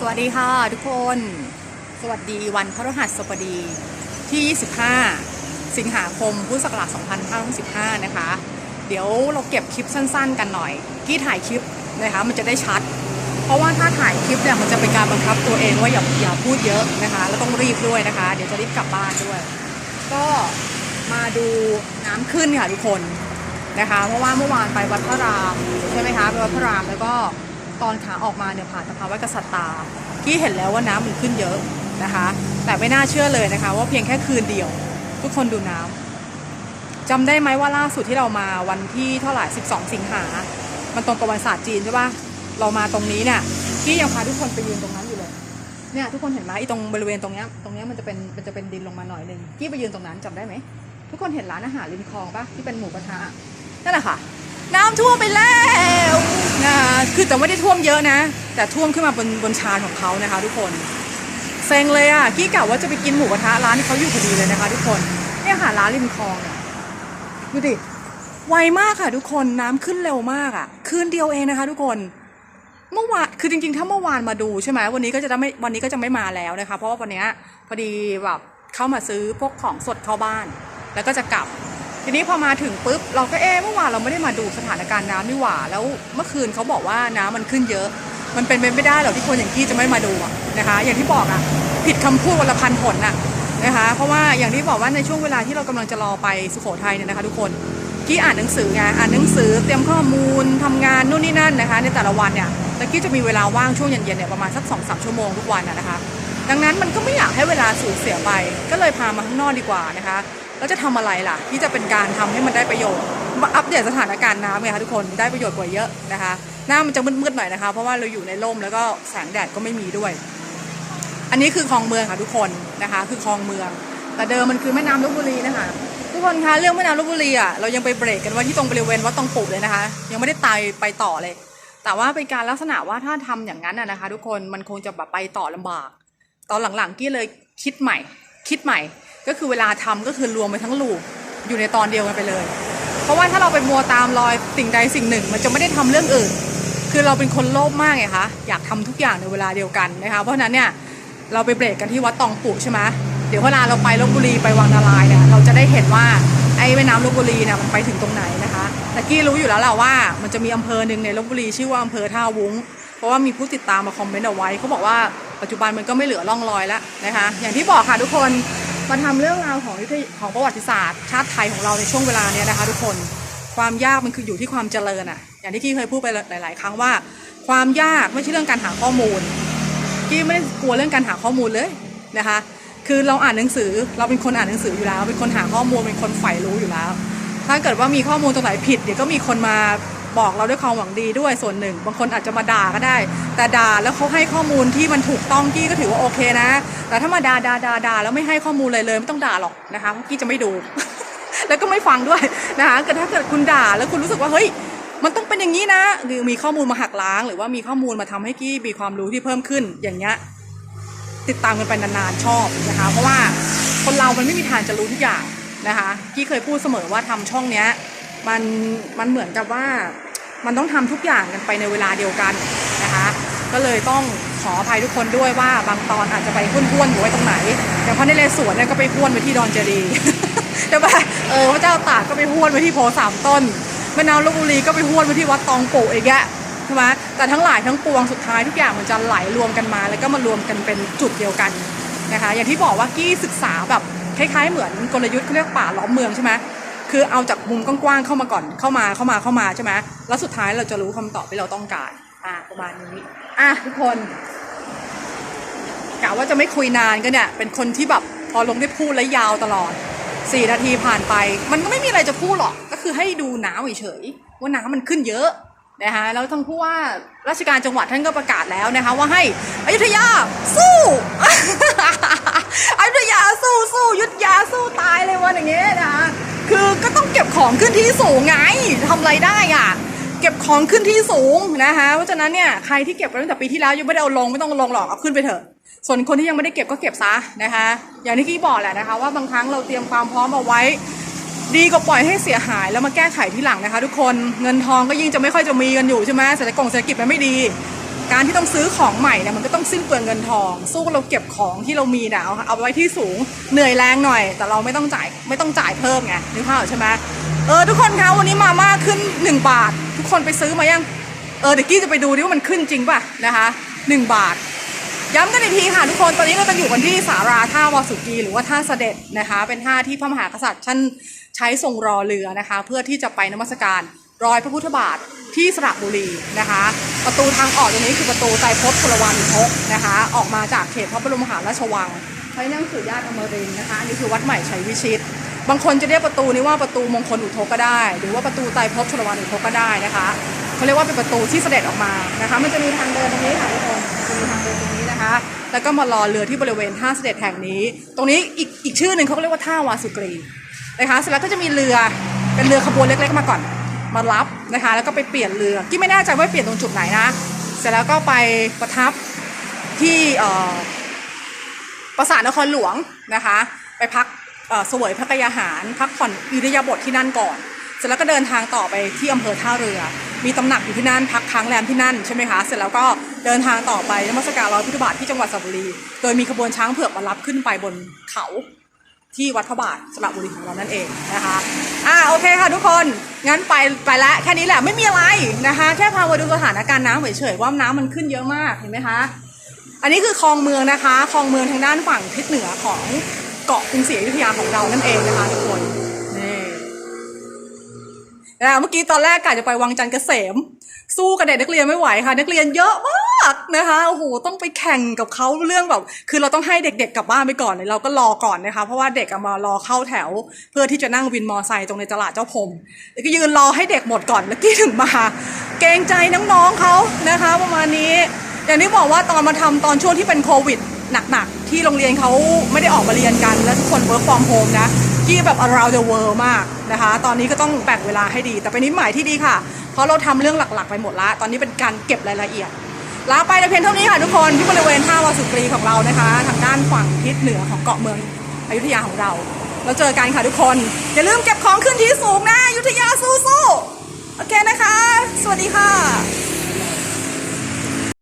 สวัสดีค่ะทุกคน สวัสดีวันพฤหัสบดีที่ 25 สิงหาคมพุทธศักราช2565นะคะ เดี๋ยวเราเก็บคลิปสั้นๆ กันหน่อย กี้ถ่ายคลิปนะคะมันจะได้ชัด เพราะว่าถ้าถ่ายคลิปเนี่ยมันจะเป็นการบังคับตัวเองว่าอย่าอย่าพูดเยอะนะคะ แล้วต้องรีบด้วยนะคะ เดี๋ยวจะรีบกลับบ้านด้วย ก็มาดูน้ำขึ้นค่ะทุกคนนะคะ เพราะว่าเมื่อวานไปวัดพระรามใช่ไหมคะไปวัดพระรามแล้วก็ ตอนขาออกมาเนี่ยผ่านสะพานวัดกษัตริย์ตา ที่เห็นแล้วว่าน้ำมันขึ้นเยอะนะคะ แต่ไม่น่าเชื่อเลยนะคะ ว่าเพียงแค่คืนเดียว ทุกคนดูน้ำจำได้ไหมว่าล่าสุดที่เรามาวันที่เท่าไหร่ 12 สิงหา มันตรงกับวันศาสตร์จีนใช่ปะเรามาตรงนี้เนี่ยที่ยังพาทุกคนไปยืนตรงนั้นอยู่เลยเนี่ยทุกคนเห็นไหมไอ้ตรงบริเวณตรงเนี้ยตรงเนี้ยมันจะเป็นมันจะเป็นดินลงมาหน่อยหนึงกี้ไปยืนตรงนั้นจำได้ไหมทุกคนเห็นร้านอาหารริมคลองปะที่เป็นหมูกระทะนั่นแหละค่ะ น้ำท่วมไปแล้ว นะคือแต่ไม่ได้ท่วมเยอะนะ แต่ท่วมขึ้นมาบนบนชานของเขานะคะ ทุกคนเซ็งเลยอะกี้กะว่าจะไปกินหมูกระทะร้านที่เขาอยู่พอดีเลยนะคะ ทุกคนเนี่ยค่ะร้านริมคลองอะดูดิไวมากค่ะทุกคนน้ำขึ้นเร็วมากอะ คืนเดียวเองนะคะ ทุกคนเมื่อวานคือจริง ๆ ถ้าเมื่อวานมาดูใช่ไหมวันนี้ก็จะไม่วันนี้ก็จะไม่มาแล้วนะคะ เพราะว่าวันนี้พอดีแบบเข้ามาซื้อพวกของสดเข้าบ้าน แล้วก็จะกลับ ทีนี้พอมาถึงปุ๊บเราก็เอ๊เมื่อวานเราไม่ได้มาดูสถานการณ์น้ำนี่หว่า แล้วเมื่อคืนเขาบอกว่าน้ำมันขึ้นเยอะ มันเป็นไปไม่ได้หรอกที่คนอย่างกี้จะไม่มาดูนะคะ อย่างที่บอกอะผิดคำพูดวันละพันผลน่ะนะคะ เพราะว่าอย่างที่บอกว่าในช่วงเวลาที่เรากำลังจะรอไปสุโขทัยเนี่ยนะคะ ทุกคนกี้อ่านหนังสือไงอ่านหนังสือเตรียมข้อมูลทำงานนู่นนี่นั่นนะคะ ในแต่ละวันเนี่ยแต่กี้จะมีเวลาว่างช่วงเย็นๆเนี่ยประมาณสักสองสามชั่วโมงทุกวันนะนะคะ ดังนั้นมันก็ไม่อยากให้เวลาสูญเสียไป ก็เลยพามาข้างนอกดีกว่านะคะ แล้วจะทำอะไรล่ะ ที่จะเป็นการทำให้มันได้ประโยชน์อัปเดตสถานการณ์น้ำไงคะทุกคนได้ประโยชน์กว่าเยอะนะคะ หน้ามันจะมืดๆหน่อยนะคะ เพราะว่าเราอยู่ในร่มแล้วก็แสงแดดก็ไม่มีด้วย อันนี้คือคลองเมืองค่ะทุกคนนะคะ คือคลองเมือง แต่เดิมมันคือแม่น้ำลบบุรีนะคะทุกคนคะเรื่องแม่น้ำลบบุรีอะเรายังไปเบรกกันว่าที่ตรงบริเวณวัดตองปุเลยนะคะ ยังไม่ได้ตายไปต่อเลย แต่ว่าเป็นการลักษณะว่าถ้าทำอย่างนั้นน่ะนะคะ ทุกคนมันคงจะแบบไปต่อลำบาก ตอนหลังๆกี้เลยคิดใหม่ คิดใหม่ ก็คือเวลาทำก็คือรวมไปทั้งลูปอยู่ในตอนเดียวกันไปเลย เพราะว่าถ้าเราไปมัวตามรอยสิ่งใดสิ่งหนึ่ง มันจะไม่ได้ทำเรื่องอื่น คือเราเป็นคนโลภมากไงคะอยากทำทุกอย่างในเวลาเดียวกันนะคะเพราะฉะนั้นเนี่ยเราไปเบรกกันที่วัดตองปุใช่ไหมเดี๋ยวเวลาเราไปลบบุรีไปวังนารายเนี่ยเราจะได้เห็นว่าไอ้แม่น้ำลบบุรีเนี่ยมันไปถึงตรงไหนนะคะต่กี้รู้อยู่แล้วแหละว่ามันจะมีอำเภอหนึ่งในลบบุรีชื่อว่าอำเภอท่าวุ้ง เพราะว่ามีผู้ติดตามมาคอมเมนต์เอาไว้เขาบอกว่าปัจจุบันมันก็ไม่เหลือร่องรอยแล้วนะคะ อย่างที่บอกค่ะทุกคน มาทำเรื่องราวของของประวัติศาสตร์ชาติไทยของเราในช่วงเวลาเนี้ยนะคะ ทุกคนความยากมันคืออยู่ที่ความเจริญอะอย่างที่กี้เคยพูดไปหลาย ๆ ครั้งว่า ความยากไม่ใช่เรื่องการหาข้อมูลกี้ไม่ได้กลัวเรื่องการหาข้อมูลเลยนะคะ คือเราอ่านหนังสือเราเป็นคนอ่านหนังสืออยู่แล้ว เป็นคนหาข้อมูลเป็นคนใฝ่รู้อยู่แล้ว ถ้าเกิดว่ามีข้อมูลตรงไหนผิดเดี๋ยวก็มีคนมา บอกเราด้วยความหวังดีด้วยส่วนหนึ่ง บางคนอาจจะมาด่าก็ได้ แต่ด่าแล้วเขาให้ข้อมูลที่มันถูกต้องกี้ก็ถือว่าโอเคนะ แต่ถ้ามาด่าด่าด่าด่าแล้วไม่ให้ข้อมูลเลยเลยไม่ต้องด่าหรอกนะคะกี้จะไม่ดู แล้วก็ไม่ฟังด้วยนะคะเกิดถ้าเกิดคุณด่าแล้วคุณรู้สึกว่าเฮ้ยมันต้องเป็นอย่างนี้นะหรือมีข้อมูลมาหักล้าง หรือว่ามีข้อมูลมาทำให้กี้มีความรู้ที่เพิ่มขึ้นอย่างเงี้ยติดตามกันไปนานๆชอบนะคะ เพราะว่าคนเรามันไม่มีทางจะรู้ทุกอย่างนะคะกี้เคยพูดเสมอว่าทำช่องเนี้ย มันมันเหมือนกับว่ามันต้องทำทุกอย่างกันไปในเวลาเดียวกันนะคะก็เลยต้องขออภัยทุกคนด้วยว่าบางตอนอาจจะไปห้วนๆอยู่ไว้ตรงไหนอย่พระนเรศวรเนี่ยก็ไปห้วนไปที่ดอนเจดีย์ใช่ปะเออพระเจ้าตากก็ไปห้วนไปที่โพสามต้นแม่น้ำลบบุรีก็ไปห้วนไปที่วัดตองโปู่อีกแยะใช่ไหมแต่ทั้งหลายทั้งปวงสุดท้ายทุกอย่างมันจะไหลรวมกันมา แล้วก็มารวมกันเป็นจุดเดียวกันนะคะอย่างที่บอกว่ากี้ศึกษาแบบคล้ายๆเหมือนกลยุทธ์เขาเรียกป่าล้อมเมืองใช่ไหม คือเอาจากมุมกว้างๆเข้ามาก่อนเข้ามาเข้ามาเข้ามาใช่ไหมแล้วสุดท้ายเราจะรู้คำตอบที่เราต้องการอะประมาณนี้อะทุกคนกะว่าจะไม่คุยนานก็เนี่ยเป็นคนที่แบบพอลงได้พูดแล้วยาวตลอดสี่นาทีผ่านไป มันก็ไม่มีอะไรจะพูดหรอกก็คือให้ดูน้ำเฉยๆว่าน้ำมันขึ้นเยอะนะคะแล้วทั้งผู้ว่าราชการจังหวัดท่านก็ประกาศแล้วนะคะว่าให้อยุธยาสู้อยุธยาสู้สู้ยุธยาสู้ตายเลยวันอย่างเงี้ยนะคะ คือก็ต้องเก็บของขึ้นที่สูงไงทำไรได้อะ เก็บของขึ้นที่สูงนะคะ เพราะฉะนั้นเนี่ยใครที่เก็บไปตั้งแต่ปีที่แล้วยังไม่ได้เอาลงไม่ต้องลงหรอกเอาขึ้นไปเถอะ ส่วนคนที่ยังไม่ได้เก็บก็เก็บซะนะคะ อย่างที่กี้บอกแหละนะคะ ว่าบางครั้งเราเตรียมความพร้อมเอาไว้ ดีกว่าปล่อยให้เสียหายแล้วมาแก้ไขที่หลังนะคะ ทุกคนเงินทองก็ยิ่งจะไม่ค่อยจะมีกันอยู่ใช่ไหมเศรษฐกงเศรษฐกิจมันไม่ดี การที่ต้องซื้อของใหม่เนี่ยมันก็ต้องสิ้นเปลืองเงินทอง สู้เราเก็บของที่เรามีเนี่ยเอาเอาไว้ที่สูงเหนื่อยแรงหน่อย แต่เราไม่ต้องจ่ายไม่ต้องจ่ายเพิ่มไงนึกภาพใช่ไหมเออทุกคนคะวันนี้มาม่าขึ้น 1 บาท ทุกคนไปซื้อมายังเออเดี๋ยวกี้จะไปดูดิว่ามันขึ้นจริงป่ะนะคะ 1 บาท ย้ำกันอีกทีค่ะทุกคนตอนนี้เราจะอยู่กันที่สาราท่าวาสุกีหรือว่าท่าเสด็จนะคะ เป็นท่าที่พระมหากษัตริย์ท่านใช้ทรงรอเรือนะคะ เพื่อที่จะไปนมัสการรอยพระพุทธบาท ที่สระบุรีนะคะ ประตูทางออกตรงนี้คือประตูไตรภพพลวานุทกนะคะ ออกมาจากเขตพระบรมมหาราชวังใช้นั่งสื่อญาติอมรินนะคะอันนี้คือวัดใหม่ชัยวิชิต บางคนจะเรียกประตูนี้ว่าประตูมงคลอุทกก็ได้ หรือว่าประตูไตรภพชลวานุทกก็ได้นะคะเขาเรียกว่าเป็นประตูที่เสด็จออกมานะคะ มันจะมีทางเดินตรงนี้ค่ะทุกคนจะมีทางเดินตรงนี้นะคะ แล้วก็มารอเรือที่บริเวณท่าเสด็จแห่งนี้ ตรงนี้อีกอีกชื่อหนึ่งเขาเรียกว่าท่าวาสุกรีนะคะเสร็จแล้วก็จะมีเรือเป็นเรือขบวนเล็ก ๆ มาก่อน มารับนะคะ แล้วก็ไปเปลี่ยนเรือกี่ไม่แน่ใจว่าเปลี่ยนตรงจุดไหนนะ เสร็จแล้วก็ไปประทับที่ปราสาทนครหลวงนะคะ ไปพักสวยพระกยาหาร พักผ่อนอิริยาบถที่นั่นก่อน เสร็จแล้วก็เดินทางต่อไปที่อำเภอท่าเรือ มีตำหนักอยู่ที่นั่น พักค้างแรมที่นั่นใช่ไหมคะ เสร็จแล้วก็เดินทางต่อไปนมัสการรอยพุทธบาทที่จังหวัดสระบุรี โดยมีขบวนช้างเผือกมารับขึ้นไปบนเขา ที่วัดพระบาทสระบุรีของเรานั่นเองนะคะอ่าโอเคค่ะทุกคนงั้นไปไปแล้วแค่นี้แหละไม่มีอะไรนะคะ แค่พามาดูสถานการณ์น้ำเฉยๆว่าน้ำมันขึ้นเยอะมากเห็นไหมคะ อันนี้คือคลองเมืองนะคะคลองเมืองทางด้านฝั่งทิศเหนือของเกาะกรุงศรีอยุธยาของเรานั่นเองนะคะทุกคนนี่นะเมื่อกี้ตอนแรกกะจะไปวังจันทร์เกษม สู้กับเด็กนักเรียนไม่ไหวค่ะ นักเรียนเยอะมาก นะคะโอ้โหต้องไปแข่งกับเขาเรื่องแบบ คือเราต้องให้เด็กๆกลับบ้านไปก่อนเลยเราก็รอก่อนนะคะ เพราะว่าเด็กมารอเข้าแถว เพื่อที่จะนั่งวินมอไซค์ตรงในตลาดเจ้าพรมแล้วก็ยืนรอให้เด็กหมดก่อนแล้วกี้ถึงมาเกรงใจน้องๆเขานะคะ ประมาณนี้ อย่างที่บอกว่าตอนมาทำตอนช่วงที่เป็นโควิดหนักๆ ที่โรงเรียนเขาไม่ได้ออกมาเรียนกัน แล้วทุกคน work from home นะกี้แบบ around the world มากนะคะ ตอนนี้ก็ต้องแบ่งเวลาให้ดี แต่เป็นนิดหมายที่ดีค่ะ เพราะเราทำเรื่องหลักๆ ไปหมดละตอนนี้เป็นการเก็บรายละเอียด ลาไปในเพียงเท่านี้ค่ะทุกคนที่บริเวณท่าวาสุกรีของเรานะคะ ทางด้านฝั่งทิศเหนือของเกาะเมืองอยุธยาของเรา เราเจอกันค่ะทุกคน อย่าลืมเก็บของขึ้นที่สูงนะอยุธยาสู้ๆโอเคนะคะ สวัสดีค่ะ